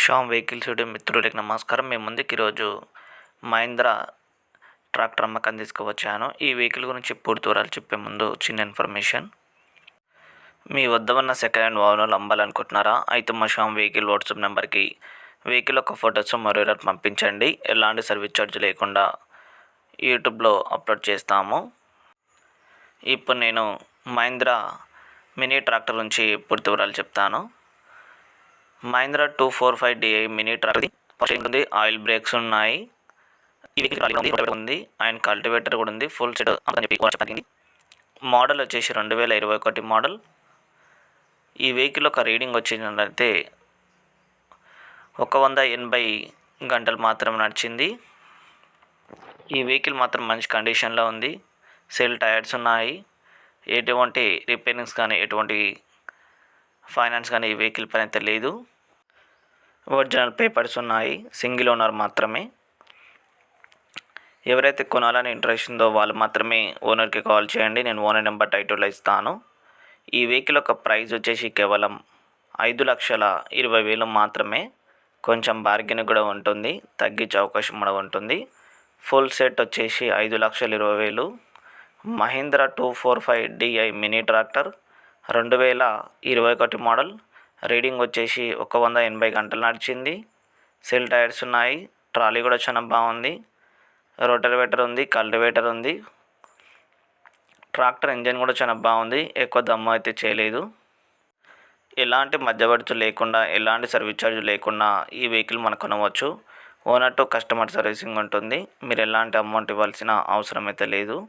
Shyam vehicles మిత్రులకి నమస్కారం. మేము ముందుకు ఈరోజు మహీంద్రా ట్రాక్టర్ అమ్మకం తీసుకువచ్చాను. ఈ వెహికల్ గురించి పూర్తి వివరాలు చెప్పే ముందు చిన్న ఇన్ఫర్మేషన్. మీ వద్ద ఉన్న సెకండ్ హ్యాండ్ వాహనాలు అమ్మాలనుకుంటున్నారా? అయితే మా శ్యామ్ వెహికల్ వాట్సాప్ నెంబర్కి వెహికల్ యొక్క ఫొటోస్ మరో ఇరవై పంపించండి. ఎలాంటి సర్వీస్ ఛార్జ్ లేకుండా యూట్యూబ్లో అప్లోడ్ చేస్తాము. ఇప్పుడు నేను మహీంద్రా మినీ ట్రాక్టర్ నుంచి పూర్తి వివరాలు చెప్తాను. Mahindra two four five DI mini track ఉంది. ఆయిల్ బ్రేక్స్ ఉన్నాయి. ఉంది అండ్ కల్టివేటర్ కూడా ఉంది ఫుల్ సెట్ అని చెప్పి మోడల్ వచ్చేసి రెండు వేల ఇరవై ఒకటి మోడల్ ఈ వెహికల్ ఒక రీడింగ్ వచ్చినట్లయితే ఒక వంద ఎనభై గంటలు మాత్రం నడిచింది. ఈ వెహికల్ మాత్రం మంచి కండిషన్లో ఉంది. సెల్ టైర్స్ ఉన్నాయి. ఎటువంటి రిపేరింగ్స్ కానీ ఎటువంటి ఫైనాన్స్ కానీ ఈ వెహికల్ పైన అయితే లేదు. ఒరిజినల్ పేపర్స్ ఉన్నాయి. సింగిల్ ఓనర్ మాత్రమే. ఎవరైతే కొనాలని ఇంట్రెస్ట్ ఉందో వాళ్ళు మాత్రమే ఓనర్కి కాల్ చేయండి. నేను ఓనర్ నెంబర్ టైటిల్లో ఇస్తాను. ఈ వెహికల్ యొక్క ప్రైస్ వచ్చేసి కేవలం ఐదు లక్షల ఇరవై వేలు మాత్రమే. కొంచెం బార్గెన్ కూడా ఉంటుంది. తగ్గించే అవకాశం కూడా ఉంటుంది. ఫుల్ సెట్ వచ్చేసి ఐదు లక్షల ఇరవై వేలు. Mahindra two four five DI mini tractor. రెండు వేల ఇరవై ఒకటి మోడల్. రీడింగ్ వచ్చేసి ఒక వంద ఎనభై గంటలు నడిచింది. సెల్ టైర్స్ ఉన్నాయి. ట్రాలీ కూడా చాలా బాగుంది. రోటర్వేటర్ ఉంది కల్టివేటర్ ఉంది. ట్రాక్టర్ ఇంజన్ కూడా చాలా బాగుంది. ఎక్కువ దమ్ము అయితే చేయలేదు. ఎలాంటి మధ్యవర్తి లేకుండా ఎలాంటి సర్వీస్ ఛార్జ్ లేకుండా ఈ వెహికల్ మనం కొనవచ్చు. ఓనర్ టు కస్టమర్ సర్వీసింగ్ ఉంటుంది. మీరు ఎలాంటి అమౌంట్ ఇవ్వాల్సిన అవసరం అయితే లేదు.